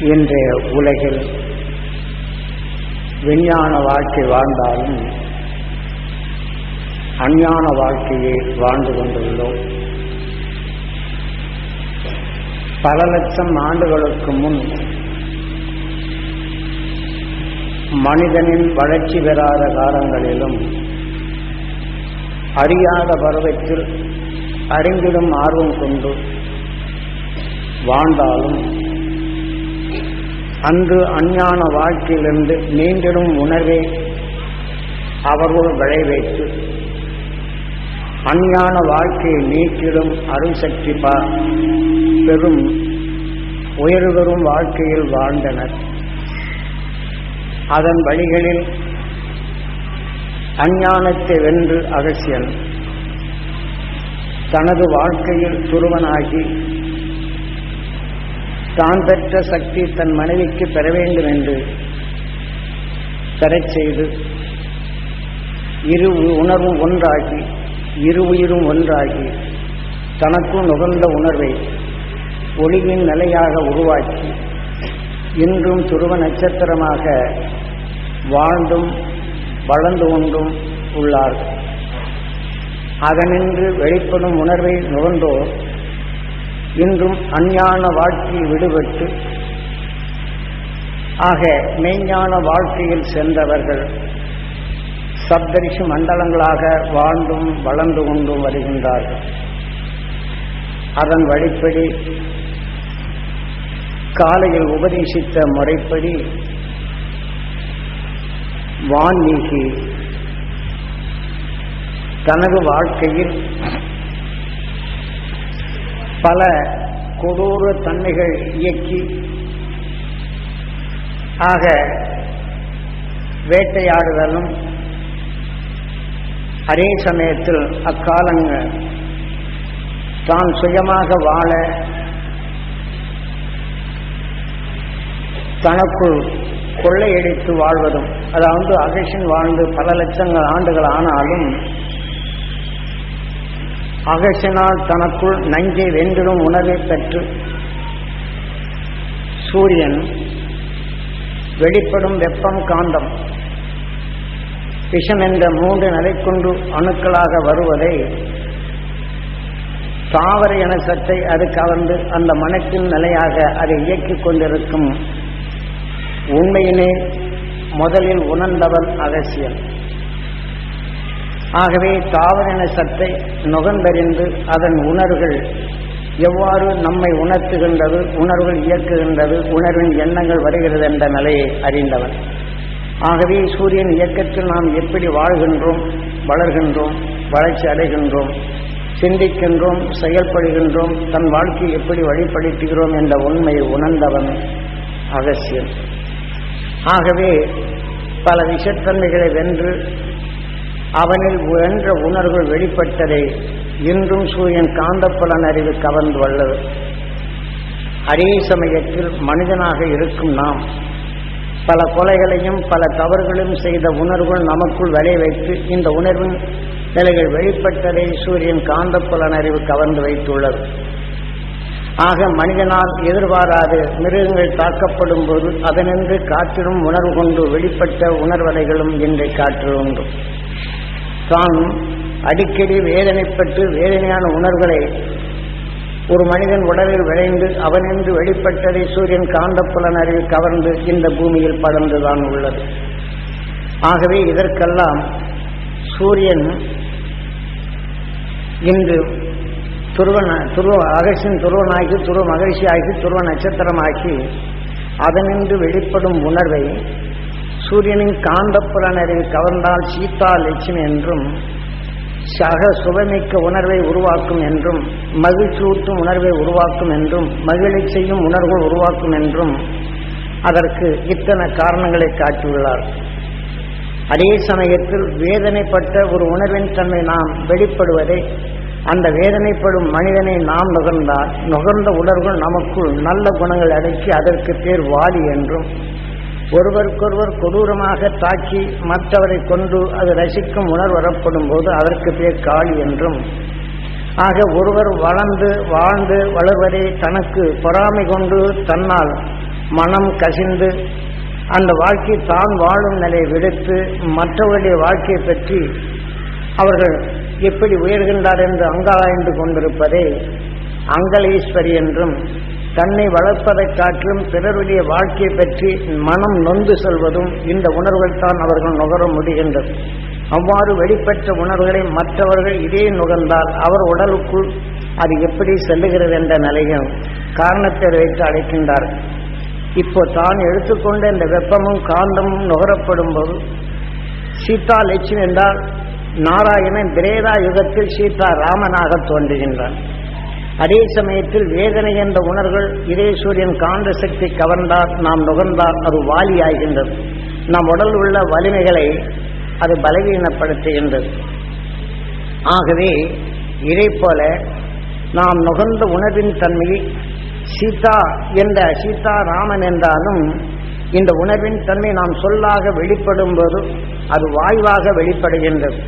இன்றைய உலகில் விஞ்ஞான வாழ்க்கை வாழ்ந்தாலும் அஞ்ஞான வாழ்க்கையை வாழ்ந்து கொண்டுள்ளோம். பல லட்சம் ஆண்டுகளுக்கு முன் மனிதனின் வளர்ச்சி பெறாத காலங்களிலும் அறியாத பருவத்தில் அறிந்திடும் ஆர்வம் கொண்டு வாழ்ந்தாலும் அன்று அஞ்ஞான வாழ்க்கையிலிருந்து நீண்டிடும் உணர்வே அவர்கள் விளைவைத்து அஞ்ஞான வாழ்க்கையை நீக்கிடும் அருள் சக்தி பா பெரும் உயர்வரும் வாழ்க்கையில் வாழ்ந்தனர். அதன் வழிகளில் அஞ்ஞானத்தை வென்று அகசியன் தனது வாழ்க்கையில் துருவனாகி தான் பெற்ற சக்தி தன் மனைவிக்கு பெற வேண்டும் என்று பெறச் செய்து இரு உணர்வும் ஒன்றாகி இரு உயிரும் ஒன்றாகி தனக்கும் நுகர்ந்த உணர்வை ஒளியின் நிலையாக உருவாக்கி இன்றும் துருவ நட்சத்திரமாக வாழ்ந்தும் வளர்ந்து கொண்டும் உள்ளார்கள். அதனின்று வெளிப்படும் உணர்வை நுகர்ந்தோர் இன்றும் அஞ்ஞான வாழ்க்கையை விடுபட்டு ஆக மெய்ஞான வாழ்க்கையில் சென்றவர்கள் சப்தரிஷி மண்டலங்களாக வாழ்ந்தும் வளர்ந்து கொண்டும் வருகின்றார்கள். அதன் வழிப்படி காலையில் உபதேசித்த முறைப்படி வான்மீகி தனது வாழ்க்கையில் பல கொடூர தன்மைகள் இயக்கி ஆக வேட்டையாடுதலும் அதே சமயத்தில் அக்காலங்கள் தான் சுயமாக வாழ தனக்குள் கொள்ளையடித்து வாழ்வதும் அதாவது அகேஷன் வாழ்ந்து பல லட்சங்கள் ஆண்டுகள் ஆனாலும் அகசினால் தனக்குள் நஞ்சை வென்றிடும் உணர்வை பெற்று சூரியன் வெளிப்படும் வெப்பம் காந்தம். விஷம் என்ற மூன்று நிலை கொண்டு அணுக்களாக வருவதை தாவர என அது கவர்ந்து அந்த மனத்தின் நிலையாக அதை இயக்கிக் கொண்டிருக்கும். உண்மையினே முதலில் உணர்ந்தவன் அகசியம் ஆகவே தாவரின சத்தை நுகர்ந்தறிந்து அதன் உணர்வுகள் எவ்வாறு நம்மை உணர்த்துகின்றது உணர்வுகள் இயக்குகின்றது உணர்வின் எண்ணங்கள் வருகிறது என்ற நிலையை அறிந்தவன். ஆகவே சூரியன் இயக்கத்தில் நாம் எப்படி வாழ்கின்றோம் வளர்கின்றோம் வளர்ச்சி அடைகின்றோம் சிந்திக்கின்றோம் செயல்படுகின்றோம் தன் வாழ்க்கையை எப்படி வழிபடுத்துகிறோம் என்ற உண்மையை உணர்ந்தவன் அவசியம் ஆகவே பல விஷத்தன்மைகளை வென்று அவனில் வென்ற உணர்வு வெளிப்பட்டதை இன்றும் சூரியன் காந்தப்புலன் அறிவு கவர்ந்து வல்லது. அதே சமயத்தில் மனிதனாக இருக்கும் நாம் பல கொலைகளையும் பல தவறுகளையும் செய்த உணர்வுகள் நமக்குள் விளை வைத்து இந்த உணர்வின் நிலைகள் வெளிப்பட்டதை சூரியன் காந்தப்புலன் அறிவு கவர்ந்து வைத்துள்ளது. ஆக மனிதனால் எதிர்பாராது மிருகங்கள் தாக்கப்படும் போது அதனின்று காற்றிலும் உணர்வு கொண்டு வெளிப்பட்ட உணர்வலைகளும் இன்றை காற்றில் உண்டு. தான் அடிக்கடி வேதனைப்பட்டு வேதனையான உணர்வுகளை ஒரு மனிதன் உடலில் விளைந்து அவனின்று வெளிப்பட்டதை சூரியன் காந்தப்புலன் அருகில் கவர்ந்து இந்த பூமியில் படர்ந்துதான் உள்ளது. ஆகவே இதற்கெல்லாம் சூரியன் இன்று துருவ துருவ அகசின் துருவனாகி துருவ மகிழ்ச்சி ஆகி துருவ நட்சத்திரமாக்கி அதனின்று வெளிப்படும் உணர்வை சூரியனின் காந்தப்புலனறிவு கவர்ந்தால் சீதா லட்சுமி என்றும் சக சுபமிக்க உணர்வை உருவாக்கும் என்றும் மகிழ்ச்சியூட்டும் உணர்வை உருவாக்கும் என்றும் மகிழச் செய்யும் உணர்வுகள் உருவாக்கும் என்றும் அதற்கு இத்தனை காரணங்களை காட்டியுள்ளார். அதே சமயத்தில் வேதனைப்பட்ட ஒரு உணர்வின் தன்மை நாம் வெளிப்படுவதை அந்த வேதனைப்படும் மனிதனை நாம் நுகர்ந்தால் நுகர்ந்த உணர்வுகள் நமக்குள் நல்ல குணங்கள் அடக்கி அதற்கு பேர் வாலி என்றும் ஒருவருக்கொருவர் கொடூரமாக தாக்கி மற்றவரை கொண்டு அது ரசிக்கும் உணர்வு வரப்படும் போது அதற்கு பேர் காளி என்றும். ஆக ஒருவர் வளர்ந்து வாழ்ந்து வளர்வதை தனக்கு பொறாமை கொண்டு தன்னால் மனம் கசிந்து அந்த வாழ்க்கை தான் வாழும் நிலையை விடுத்து மற்றவருடைய வாழ்க்கையை பற்றி அவர்கள் எப்படி உயர்கின்றார் என்று அங்காய்ந்து கொண்டிருப்பதே அங்கலீஸ்வரி என்றும் தன்னை வளர்ப்பதை காற்றும் பிறருடைய வாழ்க்கையை பற்றி மனம் நொந்து செல்வதும் இந்த உணர்வுகள் தான் அவர்கள் நுகர முடிகின்றது. அவ்வாறு வெளிப்பட்ட உணர்வுகளை மற்றவர்கள் இதே நுகர்ந்தால் அவர் உடலுக்குள் அது எப்படி செல்லுகிறது என்ற நிலையும் காரணத்தை வைத்து அழைக்கின்றார். இப்போ தான் எடுத்துக்கொண்ட இந்த வெப்பமும் காந்தமும் நுகரப்படும் போது சீதா லட்சுமி என்றால் நாராயணன் திரேதா யுகத்தில் சீதா ராமனாக தோன்றுகின்றான். அதே சமயத்தில் வேதனை என்ற உணர்வுகள் இதே சூரியன் காந்த சக்தி கவர்ந்தால் நாம் நுகர்ந்தால் அது வாலியாகின்றது. நம் உடல் உள்ள வலிமைகளை அது பலவீனப்படுத்துகின்றது. ஆகவே இதை போல நாம் நுகர்ந்த உணர்வின் தன்மையை சீதா என்ற சீதா ராமன் என்றாலும் இந்த உணர்வின் தன்மை நாம் சொல்லாக வெளிப்படும் போது அது வாய்வாக வெளிப்படுகின்றது.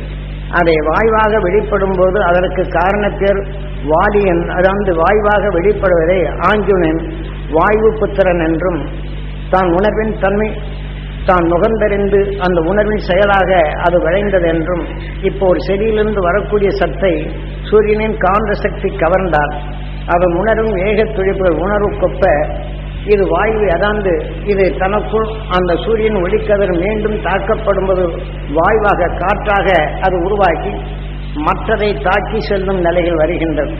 அதை வாய்வாக வெளிப்படும் போது அதற்கு காரணப்பேர் வாலியன் அதாவது வாய்வாக வெளிப்படுவதை ஆஞ்சுனன் வாய்வு புத்திரன் என்றும் தான் உணர்வின் தன்மை தான் நுகர்ந்தறிந்து அந்த உணர்வின் செயலாக அது விளைந்தது என்றும் இப்போ ஒரு செடியிலிருந்து வரக்கூடிய சத்தை சூரியனின் காந்த சக்தி கவர்ந்தார். அவன் உணரும் ஏகத் துழிப்புகள் உணர்வு கொப்ப இது வாயு அதாந்து இது தனக்குள் அந்த சூரியன் ஒளிக்கதிர் மீண்டும் தாக்கப்படும்போது வாயுவாக காற்றாக அது உருவாக்கி மற்றதை தாக்கி செல்லும் நிலைகள் வருகின்றது.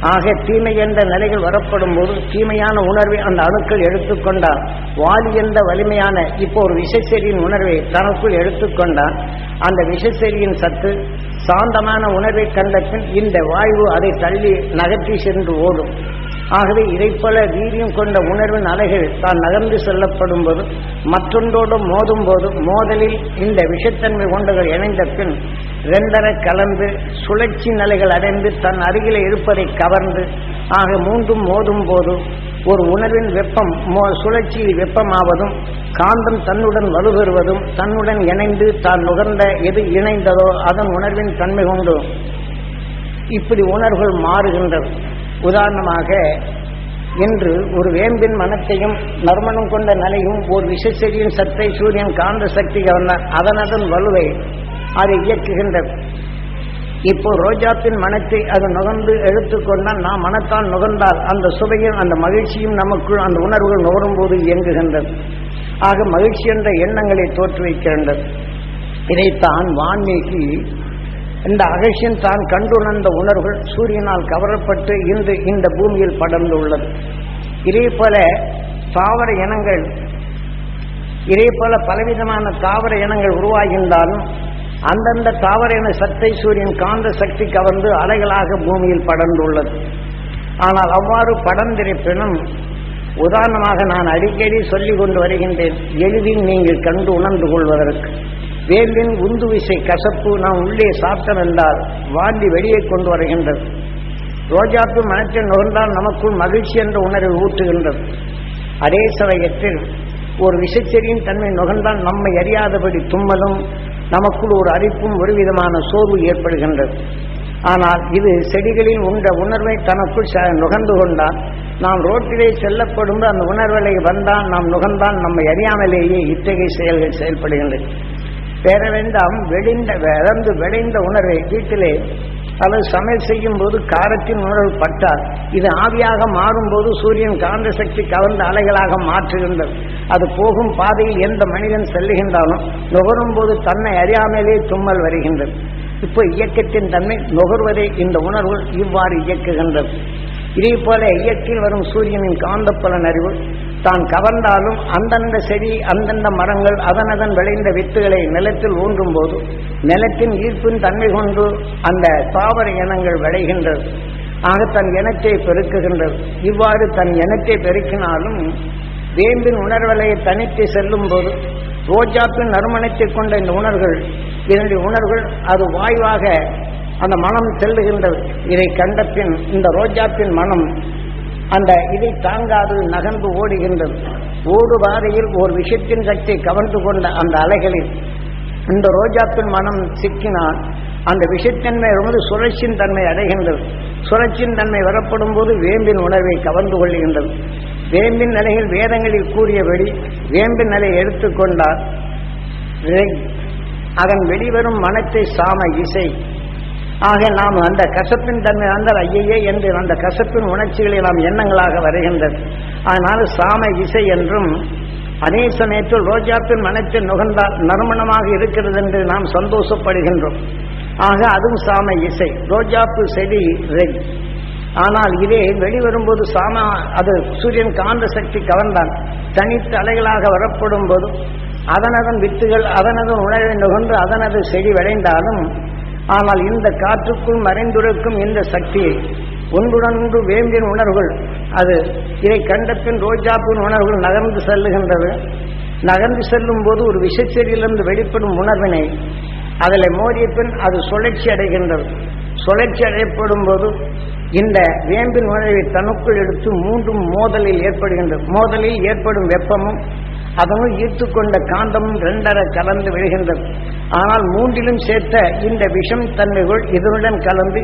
ஆக தீமை என்ற நிலைகள் வரப்படும் போது தீமையான உணர்வை அந்த அணுக்கள் எடுத்துக்கொண்டால் வாலி என்ற வலிமையான இப்போ ஒரு விஷச்செடியின் உணர்வை தனக்குள் எடுத்துக்கொண்டால் அந்த விஷச்செடியின் சத்து சாந்தமான உணர்வை கண்ட பின் இந்த வாயு அதை தள்ளி நகர்த்தி சென்று ஓடும். ஆகவே இதைப் போல வீரியம் கொண்ட உணர்வின் அலைகள் தான் நகர்ந்து செல்லப்படும் போது மற்றொன்றோடு மோதும் போது மோதலில் இந்த விஷத்தன்மை கொண்டகள் இணைந்த பின் இரண்டர கலந்து சுழற்சி நிலைகள் அடைந்து தன் அருகில் இருப்பதை கவர்ந்து ஆக மூன்றும் மோதும் போது ஒரு உணர்வின் வெப்பம் மோ சுழற்சியில் வெப்பமாவதும் காந்தம் தன்னுடன் வலுபெறுவதும் தன்னுடன் இணைந்து தான் நுகர்ந்த எது இணைந்ததோ அதன் உணர்வின் தன்மை கொண்டு இப்படி உணர்வுகள் மாறுகின்றது உதாரணமாக இன்று ஒரு வேம்பின் மனத்தையும் நறுமணம் கொண்ட நிலையும் ஒரு விஷச்செடியின் சத்தை சூரியன் காந்த சக்தி கவர்ந்தார் அதனதன் வலுவை அதை இயக்குகின்றது இப்போ ரோஜாப்பின் மனத்தை அது நுகர்ந்து எடுத்துக்கொண்டால் நாம் மனத்தால் நுகர்ந்தால் அந்த சுவையும் அந்த மகிழ்ச்சியும் நமக்குள் அந்த உணர்வுகள் நுகரும் போது இயங்குகின்றது. ஆக மகிழ்ச்சி என்ற எண்ணங்களை தோற்றுவிக்கின்றது. இதைத்தான் வான்மீகி இந்த அகசியன் தான் கண்டுணர்ந்த உணர்வுகள் சூரியனால் கவரப்பட்டு இன்று இந்த பூமியில் படர்ந்து உள்ளது இதே போல தாவர இனங்கள் இதே போல பலவிதமான தாவர இனங்கள் உருவாகின்றாலும் அந்தந்த தாவர இன சத்தை சூரியன் காந்த சக்தி கவர்ந்து அலைகளாக பூமியில் படர்ந்துள்ளது. ஆனால் அவ்வாறு படர்ந்திருப்பினும் உதாரணமாக நான் அடிக்கடி சொல்லிக் கொண்டு வருகின்றேன் எளிதில் நீங்கள் கண்டு உணர்ந்து கொள்வதற்கு. வேம்பின் உந்து விசை கசப்பு நாம் உள்ளே சாப்பிட்டோம் என்றால் வாந்தி வெளியே கொண்டு வருகின்றது. ரோஜாப்பு மனத்தில் நுகர்ந்தால் நமக்குள் மகிழ்ச்சி என்ற உணர்வை ஊட்டுகின்றது. அதே சமயத்தில் ஒரு விஷச்செடியின் தன்மை நுகர்ந்தால் நம்மை அறியாதபடி தும்மலும் நமக்குள் ஒரு அரிப்பும் ஒரு விதமான சோர்வு ஏற்படுகின்றது. ஆனால் இது செடிகளில் உண்ட உணர்வை தனக்குள் ச- நுகர்ந்து கொண்டால் நாம் ரோட்டிலே செல்லப்படும் அந்த உணர்வலை வந்தால் நாம் நுகர்ந்தால் நம்மை அறியாமலேயே இத்தகைய செயல்கள் செயல்படுகின்றது வேற வேண்டாம் வெடிந்த விளந்து விளைந்த உணர்வை வீட்டிலே அல்லது சமையல் செய்யும் போது காரத்தின் உணர்வு பட்டால் இது ஆவியாக மாறும்போது சூரியன் காந்த சக்தி கவர்ந்த அலைகளாக மாற்றுகின்றது. அது போகும் பாதையில் எந்த மனிதன் செல்லுகின்றாலும் நுகரும் போது தன்னை அறியாமலே தும்மல் வருகின்றது. இப்போ இயக்கத்தின் தன்மை நுகர்வதை இந்த உணர்வு இவ்வாறு இயக்குகின்றது. இதே போல இயற்கையில் வரும் சூரியனின் காந்தப்புலன் அறிவு தான் கவர்ந்தாலும் அந்தந்த செடி அந்தந்த மரங்கள் அதனதன் விளைந்த வித்துகளை நிலத்தில் ஊன்றும் போது நிலத்தின் ஈர்ப்பின் தன்மை கொண்டு அந்த தாவர இனங்கள் விளைகின்றது. ஆக தன் இனத்தை பெருக்குகின்றது. இவ்வாறு தன் இனத்தை பெருக்கினாலும் வேம்பின் உணர்வலையை தனித்து செல்லும் போது ரோஜாப்பின் நறுமணத்தை கொண்ட இந்த உணர்வுகள் இதனுடைய உணர்வுகள் அது வாய்வாக அந்த மனம் செல்லுகின்றது இதை கண்ட பின் இந்த ரோஜாப்பின் மனம் அந்த இதை தாங்காது நகர்ந்து ஓடுகின்றது. ஓடு பாதையில் ஒரு விஷயத்தின் சக்தியை கவர்ந்து கொண்ட அந்த அலைகளில் இந்த ரோஜாப்பின் மனம் சிக்கினால் அந்த விஷத்தன்மை வந்து சுழற்சியின் தன்மை அடைகின்றது. சுழற்சியின் தன்மை வரப்படும் போது வேம்பின் உணர்வை கவர்ந்து கொள்கின்றது. வேம்பின் நிலையில் வேதங்களில் கூறியபடி வேம்பின் நிலையை எடுத்துக்கொண்டால் அதன் வெளிவரும் மனத்தை சாம இசை ஆக நாம் அந்த கசப்பின் தன்மை வந்தால் ஐயையே என்று அந்த கசப்பின் உணர்ச்சிகளை நாம் எண்ணங்களாக வருகின்றது. அதனால் சாம இசை என்றும் அதே சமயத்தில் ரோஜாப்பின் மனத்தில் நுகர்ந்தால் நறுமணமாக இருக்கிறது என்று நாம் சந்தோஷப்படுகின்றோம். ஆக அதுவும் சாம இசை. ரோஜாப்பு செடி ரெட். ஆனால் இதே வெளிவரும்போது சாம அது சூரியன் காந்த சக்தி கவர்ந்தான். தனித்து அலைகளாக வரப்படும் போது அதனதன் வித்துகள் அதனதன் உணவை நுகர்ந்து அதனது செடி விளைந்தாலும் ஆனால் இந்த காற்றுக்குள் மறைந்திருக்கும் இந்த சக்தியை ஒன்றுடொன்று வேம்பின் உணர்வுகள் அது இதை கண்ட ரோஜாப்பின் உணர்வுகள் நகர்ந்து செல்லுகின்றது நகர்ந்து செல்லும் போது ஒரு விஷச்செடியிலிருந்து வெளிப்படும் உணர்வினை அதில் மோதிய பின் அது சுழற்சி அடைகின்றது. சுழற்சி அடையப்படும் போது இந்த வேம்பின் உணர்வை தனக்குள் எடுத்து மூன்றும் மோதலில் ஏற்படுகின்றது மோதலில் ஏற்படும் வெப்பமும் அதனுள் ஈர்த்துக்கொண்ட காந்தமும் ரெண்டர கலந்து விழுகின்றது. ஆனால் மூன்றிலும் சேர்த்த இந்த விஷம் தன்மைகள் இதனுடன் கலந்து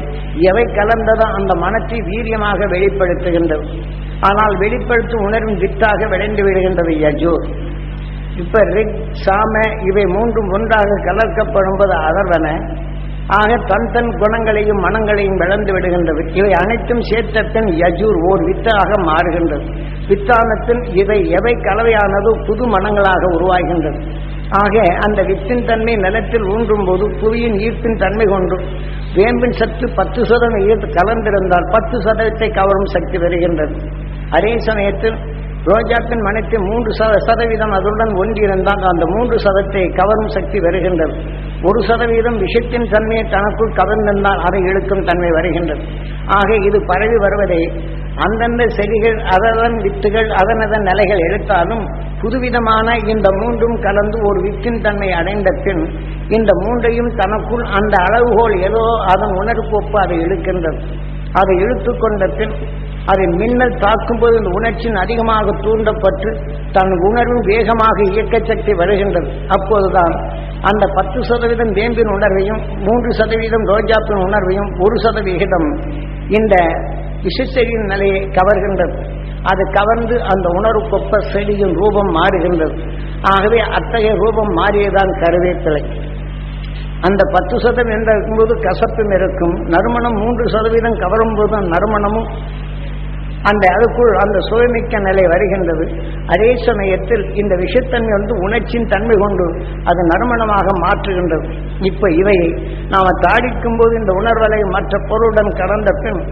எவை கலந்ததோ அந்த மனத்தை வீரியமாக வெளிப்படுத்துகின்றது. ஆனால் வெளிப்படுத்தும் உணர்வின் வித்தாக விளைந்து விடுகின்றது யஜூர் இப்ப ரிக் சாம இவை மூன்றும் ஒன்றாக கலக்கப்படும் போது அதர்வன ஆக தன் தன் குணங்களையும் மனங்களையும் வளர்ந்து விடுகின்றது இவை அனைத்தும் சேர்த்தத்தின் யஜூர் ஓர் வித்தாக மாறுகின்றது. வித்தானத்தில் இவை எவை கலவையானதோ புது மனங்களாக உருவாகின்றது. ஆக அந்த வித்தின் தன்மை நிலத்தில் ஊன்றும் போது புவியின் ஈர்ப்பின் தன்மை கொண்டு வேம்பின் சத்து பத்து சதவீதம் ஈர்த்து கலந்திருந்தால் பத்து சதவீதத்தை கவரும் சக்தி வருகின்றது அதே சமயத்தில் ரோஜாப்பின் மனத்தில் மூன்று சத சதவீதம் அதனுடன் ஒன்றிருந்தால் அந்த மூன்று சதத்தை கவரும் சக்தி வருகின்றது ஒரு சதவீதம் விஷத்தின் தன்மையை தனக்குள் கவர்ந்திருந்தால் அதை இழுக்கும் தன்மை வருகின்றது. ஆக இது பரவி வருவதை அந்தந்த செடிகள் அதன் வித்துகள் அதனதன் நிலைகள் எடுத்தாலும் புதுவிதமான இந்த மூன்றும் கலந்து ஒரு வித்தின் தன்மை அடைந்த பின் இந்த மூன்றையும் தனக்குள் அந்த அளவுகோல் ஏதோ அதன் உணர்வு ஒப்பு அதை இழுக்கின்றது. அதை இழுத்து கொண்ட பின் அதை மின்னல் தாக்கும்போது இந்த உணர்ச்சியின் அதிகமாக தூண்டப்பட்டு தன் உணர்வும் வேகமாக இயக்க சக்தி வருகின்றது. அப்போதுதான் அந்த பத்து சதவீதம் வேம்பின் உணர்வையும் மூன்று சதவீதம் ரோஜாப்பின் உணர்வையும் ஒரு சதவிகிதம் இந்த விஷச்செடியின் நிலையை கவர்கின்றது. அது கவர்ந்து அந்த உணர்வு கொப்ப செடியின் ரூபம் மாறுகின்றது. ஆகவே அத்தகைய ரூபம் மாறியதான் கருவேப்பிலை. அந்த பத்து சதவீதம் என்று இருக்கும்போது கசப்பும் இருக்கும். நறுமணம் மூன்று சதவீதம் கவரும் போது நறுமணமும் அந்த அதுக்குள் அந்த சுவைமிக்க நிலை வருகின்றது. அதே சமயத்தில் இந்த விஷத்தன்மை வந்து உணர்ச்சியின் தன்மை கொண்டு அது நறுமணமாக மாற்றுகின்றது. இப்ப இவையை நாம தாடிக்கும் போது இந்த உணர்வலை மற்ற பொருளுடன் கலந்த பின்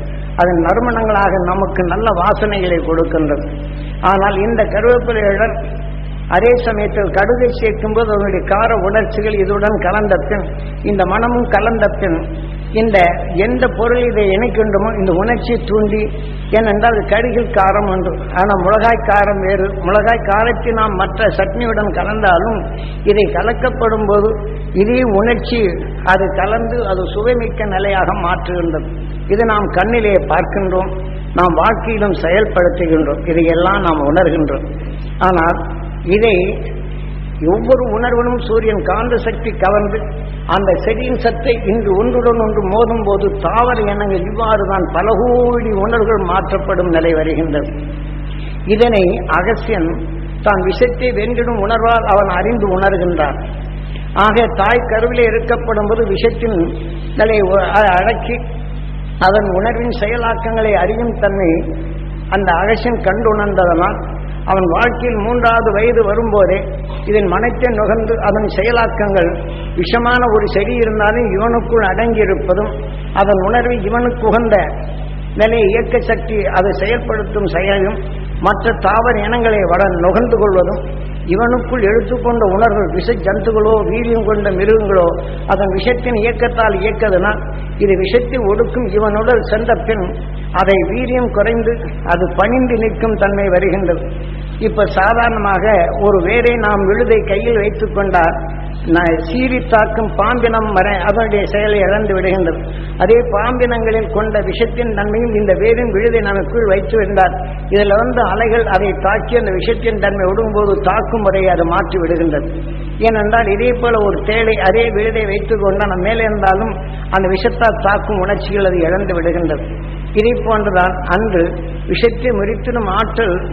அது நறுமணங்களாக நமக்கு நல்ல வாசனைகளை கொடுக்கின்றது. ஆனால் இந்த கருவேப்பிலையுடன் அதே சமயத்தில் கடுகை சேர்க்கும் போது அதனுடைய கார உணர்ச்சிகள் இதுடன் கலந்த பின் இந்த மனமும் கலந்த பின் இந்த எந்த பொருள் இதை இணைக்கின்றமோ இந்த உணர்ச்சியை தூண்டி ஏனென்றால் அது கடுகில் காரம் ஒன்று. ஆனால் மிளகாய் காரம் வேறு. மிளகாய் காரத்தை நாம் மற்ற சட்னியுடன் கலந்தாலும் இதை கலக்கப்படும் போது இதே உணர்ச்சி அது கலந்து அது சுவைமிக்க நிலையாக மாற்றுகின்றது. இது நாம் கண்ணிலே பார்க்கின்றோம். நாம் வாழ்க்கையிலும் செயல்படுத்துகின்றோம். இதையெல்லாம் நாம் உணர்கின்றோம். ஆனால் இதை ஒவ்வொரு உணர்வனும் சூரியன் காந்த சக்தி கவர்ந்து அந்த செடியின் சத்தை இன்று ஒன்றுடன் ஒன்று மோதும் போது தாவர எண்ணங்கள் இவ்வாறு தான் பல கோடி உணர்வுகள் மாற்றப்படும் நிலை வருகின்றது. இதனை அகசியன் தான் விஷத்தை வென்றிடும் உணர்வால் அவன் அறிந்து உணர்கின்றான். ஆக தாய் கருவிலே இருக்கப்படும் போது விஷத்தின் நிலை அடக்கி அதன் உணர்வின் செயலாக்கங்களை அறியும் தன்மை அந்த அகசியன் கண்டுணர்ந்ததனால் அவன் வாழ்க்கையில் மூன்றாவது வயது வரும்போதே இதன் மனத்தை நுகர்ந்து அதன் செயலாக்கங்கள் விஷமான ஒரு செடி இருந்தாலும் இவனுக்குள் அடங்கியிருப்பதும் அதன் உணர்வு இவனுக்கு உகந்த நிலை இயக்க சக்தி அதை செயல்படுத்தும் செயலும் மற்ற தாவர இனங்களை வட நுகர்ந்து கொள்வதும் இவனுக்குள் எடுத்துக்கொண்ட உணர்வு விஷ ஜந்துகளோ வீரியம் கொண்ட மிருகங்களோ அதன் விஷத்தின் இயக்கத்தால் இயக்கதுனால் இது விஷத்தை ஒடுக்கும் இவனுடன் சென்ற பின் அதை வீரியம் குறைந்து அது பணிந்து நிற்கும் தன்மை வருகின்றது. இப்ப சாதாரணமாக ஒரு வேரை நாம் விழுதை கையில் வைத்துக் நான் சீறி தாக்கும் பாம்பினம் வரை அதனுடைய செயலை இழந்து விடுகின்றது. அதே பாம்பினங்களில் கொண்ட விஷத்தின் தன்மையும் இந்த வேரின் விழுதை நமக்குள் வைத்து விட்டார் இதில் வந்து அலைகள் அதை தாக்கி அந்த விஷத்தின் தன்மை விடும்போது தாக்கும் முறையை அது மாற்றி விடுகின்றது. ஏனென்றால் இதே போல ஒரு தேளை அதே விழுதை வைத்துக் கொண்டால் நம்ம மேலே இருந்தாலும் அந்த விஷத்தால் தாக்கும் உணர்ச்சிகள் அது இழந்து விடுகின்றது. இதை போன்றுதான் அன்று விஷத்தை முறித்திடும் ஆற்றல்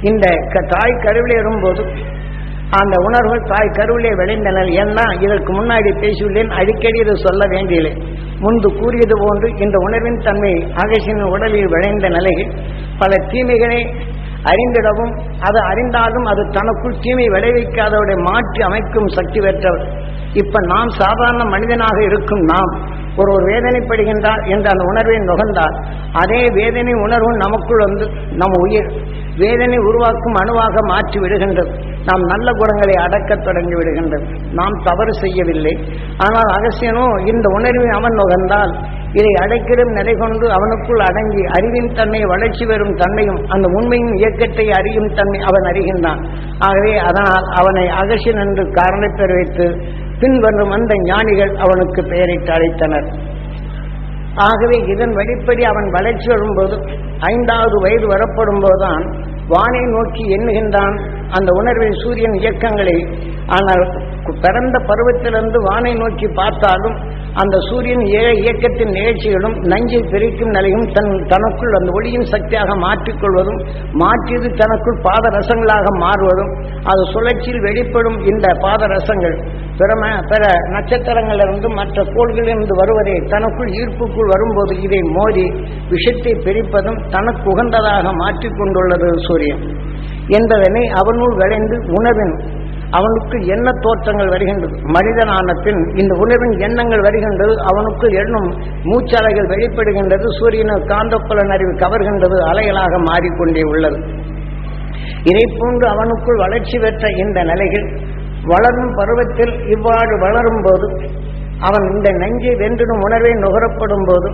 இந்த க- தாய் கருவிலே வரும்போது அந்த உணர்வுகள் தாய் கருவிலே விளைந்தனர் ஏன்னா இதற்கு முன்னாடி பேசியுள்ளேன் அடிக்கடி இது சொல்ல வேண்டியது முன்பு கூறியது போன்று இந்த உணர்வின் தன்மை அகசின் உடலில் விளைந்த நிலையில் பல தீமைகளை அறிந்திடவும் அது அறிந்தாலும் அது தனக்குள் தீமை விளைவிக்காதவரை மாற்றி அமைக்கும் சக்தி பெற்றவர். இப்ப நாம் சாதாரண மனிதனாக இருக்கும் நாம் ஒரு ஒரு வேதனைப்படுகின்றார் என்று அந்த உணர்வை நுகர்ந்தால் அதே வேதனை உணர்வு நமக்குள் வந்து நம் உயிர் வேதனை உருவாக்கும் அணுவாக மாற்றி விடுகின்றது. நாம் நல்ல குணங்களை அடக்கத் தொடங்கி விடுகின்றது. நாம் தவறு செய்யவில்லை. ஆனால் அகசியனோ இந்த உணர்வை அவன் நுகர்ந்தால் இதை அடைக்கிடும் நிலை கொண்டு அவனுக்குள் அடங்கி அறிவின் தன்மை வளர்ச்சி பெறும் தன்மையும் அந்த உண்மையின் இயக்கத்தை அறியும் தன்மை அவன் அறிகின்றான். ஆகவே அதனால் அவனை அகசியன் என்று காரணப்பெற தெரிவித்து பின்வரும் அந்த ஞானிகள் அவனுக்கு பெயரிட்டு அழைத்தனர். ஆகவே இதன் வெளிப்படி அவன் வளர்ச்சி வரும்போது ஐந்தாவது வயது வரப்படும் போதுதான் வானை நோக்கி எண்ணுகின்றான். அந்த உணர்வில் சூரியன் இயக்கங்களை ஆனால் பிறந்த பருவத்திலிருந்து வானை நோக்கி பார்த்தாலும் அந்த சூரியன் ஏழ இயக்கத்தின் நிகழ்ச்சிகளும் நஞ்சை பிரிக்கும் நிலையும் தன் தனக்குள் அந்த ஒளியின் சக்தியாக மாற்றிக்கொள்வதும் மாற்றியது தனக்குள் பாதரசங்களாக மாறுவதும் அது சுழற்சியில் வெளிப்படும் இந்த பாதரசங்கள். பிறம பிற நட்சத்திரங்களிலிருந்து மற்ற கோள்களிலிருந்து வருவதை தனக்குள் ஈர்ப்புக்குள் வரும்போது இதை மோதி விஷத்தை பிரிப்பதும் தனக்கு உகந்ததாக மாற்றிக்கொண்டுள்ளது சூரியன். என்பதனை அவனுள் விளைந்து உணவின் அவனுக்கு என்ன தோற்றங்கள் வருகின்றது? மனிதனான பின் இந்த உணவின் எண்ணங்கள் வருகின்றது அவனுக்கு எண்ணும் மூச்சலைகள் வெளிப்படுகின்றது சூரியன காந்தப்புலன் அறிவு கவர்கின்றது அலைகளாக மாறிக்கொண்டே உள்ளது. இதை போன்று அவனுக்குள் வளர்ச்சி பெற்ற இந்த நிலைகள் வளரும் பருவத்தில் இவ்வாறு வளரும் போது அவன் இந்த நஞ்சை வென்றிடும் உணர்வை நுகரப்படும் போது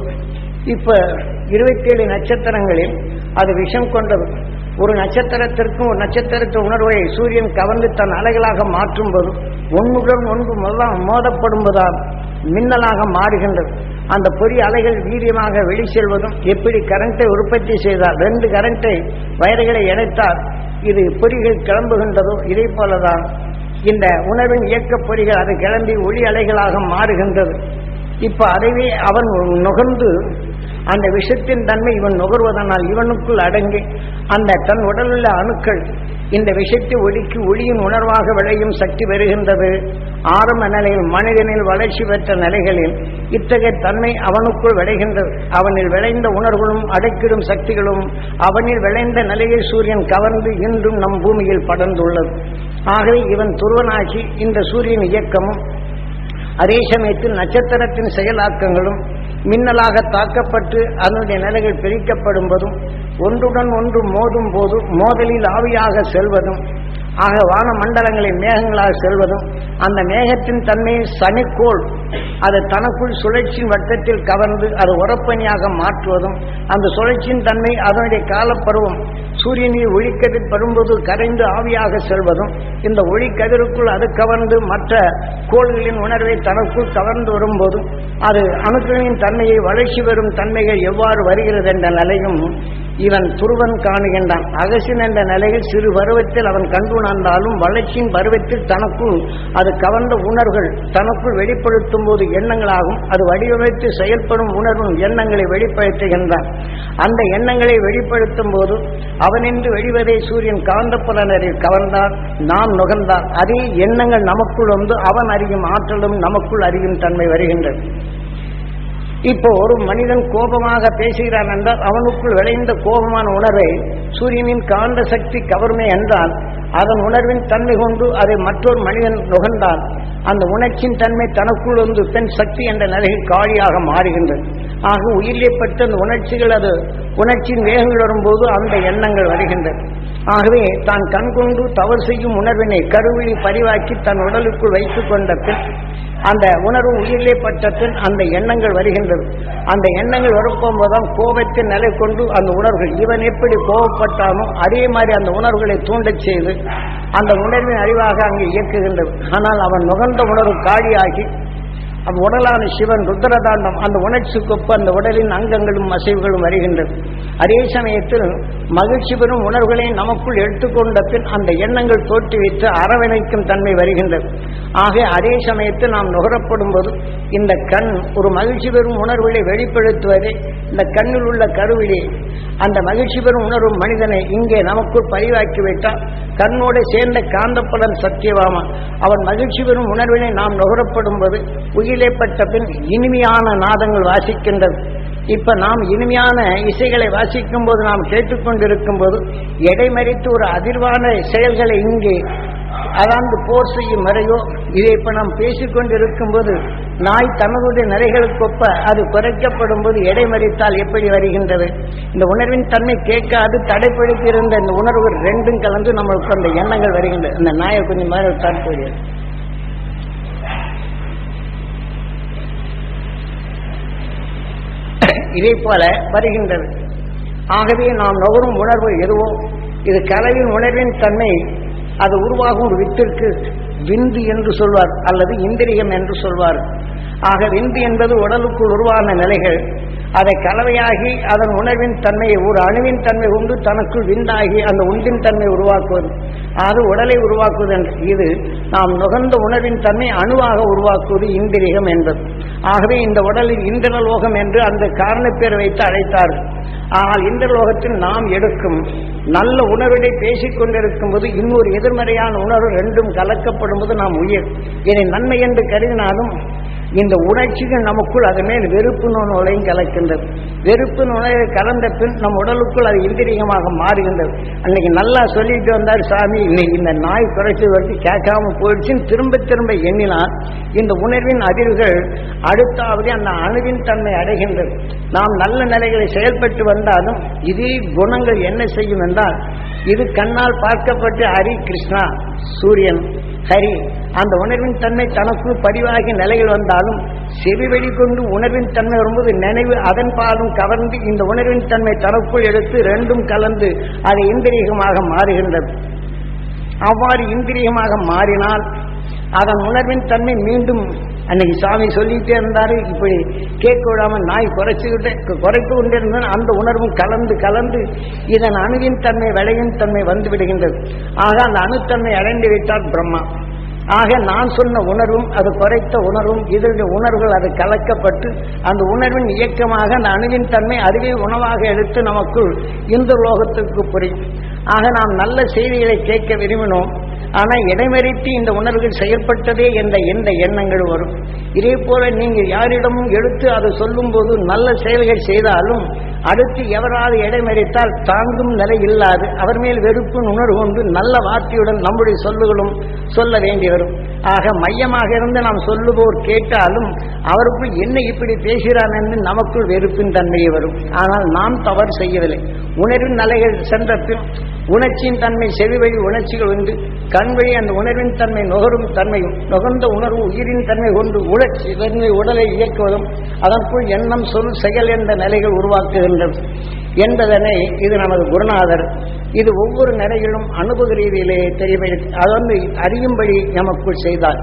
இப்ப இருபத்தேழு நட்சத்திரங்களில் அது விஷம் கொண்டது. ஒரு நட்சத்திரத்திற்கும் ஒரு நட்சத்திரத்தின் உணர்வை சூரியன் கவர்ந்து தன் அலைகளாக மாற்றும் போது ஒன்றுடன் ஒன்று மோத- மோதப்படும்போதால் மின்னலாக மாறுகின்றது. அந்த பொறி அலைகள் வீரியமாக வெளி செல்வதும் எப்படி கரண்ட்டை உற்பத்தி செய்தால் ரெண்டு கரண்ட்டை வயர்களை இணைத்தால் இது பொறிகள் கிளம்புகின்றதோ இதே போலதான் இந்த உணர்வின் இயக்க பொறிகள் அது கிளம்பி ஒளி அலைகளாக மாறுகின்றது. இப்ப அதைவே அவன் நுகர்ந்து அந்த விஷத்தின் தன்மை இவன் நுகர்வதனால் இவனுக்குள் அடங்கி அந்த தன் உடலுள்ள அணுக்கள் இந்த விஷத்தை ஒடுக்கி ஒளியின் உணர்வாக விளையும் சக்தி பெறுகின்றது. ஆரம்ப நிலையில் மனிதனில் வளர்ச்சி பெற்ற நிலைகளில் இத்தகைய தன்மை அவனுக்குள் விளைகின்றது. அவனில் விளைந்த உணர்வுகளும் அடக்கிடும் சக்திகளும் அவனில் விளைந்த நிலையை சூரியன் கவர்ந்து இன்றும் நம் பூமியில் படர்ந்துள்ளது. ஆகவே இவன் துருவனாகி இந்த சூரியன் இயக்கமும் அதே சமயத்தில் நட்சத்திரத்தின் செயலாக்கங்களும் மின்னலாக தாக்கப்பட்டு அதனுடைய நிலைகள் பிரிக்கப்படும் போதும் ஒன்றுடன் ஒன்று மோதும் போது மோதலில் ஆவியாக செல்வதும் ஆக வான மண்டலங்களில் மேகங்களாக செல்வதும் அந்த மேகத்தின் தன்மையை சனிக்கோள் அது தனக்குள் சுழற்சியின் வட்டத்தில் கவர்ந்து அது உரப்பணியாக மாற்றுவதும் அந்த சுழற்சியின் தன்மை அதனுடைய காலப்பருவம் சூரியனை ஒளிக்கதிர் படும்போது கரைந்து ஆவியாக செல்வதும் இந்த ஒளிக்கதிருக்குள் அது கவர்ந்து மற்ற கோள்களின் உணர்வை தனக்குள் கவர்ந்து வரும்போது அது அணுக்களின் தன்மையை வளர்ச்சி பெறும் தன்மைகள் எவ்வாறு வருகிறது என்ற நிலையும் இவன் துருவன் காணுகின்றான். அகசின் என்ற நிலையில் சிறு பருவத்தில் அவன் கண்டுணர்ந்தாலும் வளர்ச்சியின் பருவத்தில் தனக்குள் அது கவர்ந்த உணர்வுகள் தனக்குள் வெளிப்படுத்தும் போது எண்ணங்களாகும். அது வடிவமைத்து செயல்படும் உணர்வும் எண்ணங்களை வெளிப்படுத்துகின்றான். அந்த எண்ணங்களை வெளிப்படுத்தும் போது அவனின்று வெளிவதை சூரியன் காந்த புலனரில் கவர்ந்தார் நாம் நுகர்ந்தார். அதே எண்ணங்கள் நமக்குள் வந்து அவன் அறியும் ஆற்றலும் நமக்குள் அறியும் தன்மை வருகின்றது. இப்போ ஒரு மனிதன் கோபமாக பேசுகிறான் என்றால் அவனுக்குள் விளைந்த கோபமான உணர்வை சூரியனின் காந்த சக்தி கவருமே என்றால் அதன் உணர்வின் தன்மை கொண்டு அதை மற்றொரு மனிதன் நுகர்ந்தான். அந்த உணர்ச்சியின் தன்மை தனக்குள் வந்து பெண் சக்தி என்ற நிலையில் காலியாக மாறுகின்றது. ஆக பட்ட அந்த உணர்ச்சிகள் அது. உணர்ச்சியின் வேகங்கள் வரும்போது அந்த எண்ணங்கள் வருகின்றன. ஆகவே தான் கண்கொண்டு தவறு செய்யும் உணர்வினை கருவிழி பரிவாக்கி தன் உடலுக்குள் வைத்துக் கொண்ட பின் அந்த உணர்வு உயிரிலே பட்ட பின் அந்த எண்ணங்கள் வருகின்றது அந்த எண்ணங்கள் வரப்போகும்போதுதான் கோபத்தின் நிலை கொண்டு அந்த உணர்வுகள் இவன் எப்படி கோபப்பட்டானோ அதே மாதிரி அந்த உணர்வுகளை தூண்டச் செய்து அந்த உணர்வின் அறிவாக அங்கே இயக்குகின்றது ஆனால் அவன் நுகர்ந்த உணர்வு காலியாகி உடலான சிவன் ருத்ரதாண்டம் அந்த உணர்ச்சிக்கொப்பு அந்த உடலின் அங்கங்களும் அசைவுகளும் வருகின்றது. அதே சமயத்தில் மகிழ்ச்சி பெறும் உணர்வுகளை நமக்குள் எடுத்துக்கொண்ட பின் அந்த எண்ணங்கள் தோற்றுவித்து அரவணைக்கும் தன்மை வருகின்றது. ஆக அதே சமயத்தில் நாம் நுகரப்படும் போது இந்த கண் ஒரு மகிழ்ச்சி பெறும் உணர்வுகளை வெளிப்படுத்துவதே இந்த கண்ணில் உள்ள கருவிலே. அந்த மகிழ்ச்சி பெறும் உணர்வு மனிதனை இங்கே நமக்குள் பதிவாக்கிவிட்டால் கண்ணோடு சேர்ந்த காந்தப்பலன் சத்தியவாமா. அவன் மகிழ்ச்சி பெறும் உணர்வினை நாம் நுகரப்படும் போது கீழேப்பட்ட பின் இனிமையான நாதங்கள் வாசிக்கின்றது. இப்ப நாம் இனிமையான இசைகளை வாசிக்கும் போது நாம் கேட்டுக்கொண்டிருக்கும் போது எடைமறித்து ஒரு அதிர்வான செயல்களை இங்கே அதாவது போர் செய்யும் வரையோ இதை இப்ப நாம் பேசிக்கொண்டிருக்கும் போது நாய் தனதுடைய நிறைகளுக்கொப்ப அது குறைக்கப்படும் போது எடைமறித்தால் எப்படி வருகின்றது? இந்த உணர்வின் தன்மை கேட்காது தடைப்படுத்தி இருந்த இந்த உணர்வு ரெண்டும் கலந்து நம்மளுக்கு அந்த எண்ணங்கள் வருகின்றது அந்த நாயை கொஞ்சம் மாதிரி தற்போது இதை போல வருகின்றது. ஆகவே நாம் நுகரும் உணர்வு எதுவோ இது கலவின் உணர்வின் தன்மை அது உருவாகும் ஒரு வித்திற்கு விந்து என்று சொல்வார் அல்லது இந்திரியம் என்று சொல்வார். ஆக விந்து என்பது உடலுக்குள் உருவான நிலைகள் அதை கலவையாகி அதன் உணர்வின் தன்மையை ஒரு அணுவின் தன்மை உண்டு தனக்குள் விந்தாகி அந்த உண்டின் தன்மை உருவாக்குவது. அது உடலை உருவாக்குவது என்று. இது நாம் நுகர்ந்த உணர்வின் தன்மை அணுவாக உருவாக்குவது இந்திரியம் என்பது. ஆகவே இந்த உடலில் இந்திரலோகம் என்று அந்த காரணப்பேர் வைத்து அழைத்தார்கள். ஆனால் இந்திரலோகத்தில் நாம் எடுக்கும் நல்ல உணர்வினை பேசிக் கொண்டிருக்கும் போது இன்னொரு எதிர்மறையான உணர்வு ரெண்டும் கலக்கப்படும் போது நாம் உயிர். இதை நன்மை என்று கருதினாலும் இந்த உணர்ச்சிகள் நமக்குள் அது மேல் வெறுப்பு நுழையும் கலக்கின்றது. வெறுப்பு நுழைய கலந்த பின் நம் உடலுக்குள் அது இந்திரியமாக மாறுகின்றது. அன்னைக்கு நல்லா சொல்லிட்டு வந்தார் சாமி இன்னைக்கு இந்த நாய் குறைச்சி வரைக்கும் கேட்காம போயிடுச்சுன்னு திரும்ப திரும்ப எண்ணினால் இந்த உணர்வின் அதிர்வுகள் அடுத்தாவது அந்த அணுவின் தன்மை அடைகின்றது. நாம் நல்ல நிலைகளை செயல்பட்டு வந்தாலும் இதே குணங்கள் என்ன செய்யும் என்றால் இது கண்ணால் பார்க்கப்பட்டு ஹரி கிருஷ்ணா சூரியன் ஹரி அந்த உணர்வின் தன்மை தனக்குள் பதிவாகி நிலையில் வந்தாலும் செவி வெளிக்கொண்டு உணர்வின் தன்மை வரும்போது நினைவு அதன் பாலும் கவர்ந்து இந்த உணர்வின் தன்மை தனக்குள் எடுத்து ரெண்டும் கலந்து அது இந்திரியகமாக மாறுகின்றது. அவ்வாறு இந்திரியமாக மாறினால் அதன் உணர்வின் தன்மை மீண்டும் அன்னைக்கு சாமி சொல்லிட்டே இருந்தாரு. இப்படி கேட்க விடாம நாய் குறைச்சுக்கிட்டே குறைத்து கொண்டிருந்த அந்த உணர்வும் கலந்து கலந்து இதன் அணுவின் தன்மை விளையின் தன்மை வந்து விடுகின்றது. ஆக அந்த அணுத்தன்மை அடைந்து விட்டால் பிரம்மா. ஆக நான் சொன்ன உணர்வும் அது குறைத்த உணர்வும் இதனுடைய உணர்வுகள் அது கலக்கப்பட்டு அந்த உணர்வின் இயக்கமாக அந்த அணுவின் தன்மை அறிவை உணவாக எடுத்து நமக்குள் இந்த லோகத்துக்கு புரியும். ஆக நாம் நல்ல செய்திகளை கேட்க விரும்பினோம். ஆனால் இடைமறித்து இந்த உணர்வுகள் செயற்பட்டதே என்ற எந்த எண்ணங்கள் வரும். இதே போல நீங்கள் யாரிடமும் எடுத்து அதை சொல்லும்போது நல்ல செயல்கள் செய்தாலும் அடுத்து எவராது இடைமறித்தால் தாங்கும் நிலை இல்லாது அவர் மேல் வெறுப்பு உணர்வு கொண்டு நல்ல வார்த்தையுடன் நம்முடைய சொல்லுகளும் சொல்ல வேண்டி வரும். ஆக மையமாக இருந்து நாம் சொல்லுவோர் கேட்டாலும் அவருக்குள் என்ன இப்படி பேசுகிறான் என்று நமக்குள் வெறுப்பின் தன்மையை வரும். ஆனால் நாம் தவறு செய்யவில்லை. உணர்வின் நிலைகள் சென்ற பின் உணர்ச்சியின் தன்மை செவி வழி உணர்ச்சிகள் உண்டு. கண் வழி அந்த உணர்வின் தன்மை நுகரும் தன்மையும் நுகர்ந்த உணர்வு உயிரின் தன்மை கொண்டு உணர்ச்சி தன்மை உடலை இயக்குவதும் அதற்குள் எண்ணம் சொல் செயல் என்ற நிலைகள் வேண்டும் என்பதனை இது நமது குருநாதர் இது ஒவ்வொரு நிலையிலும் அனுபவ ரீதியிலே தெரிய அதன் அறியும்படி நமக்குள் செய்தார்.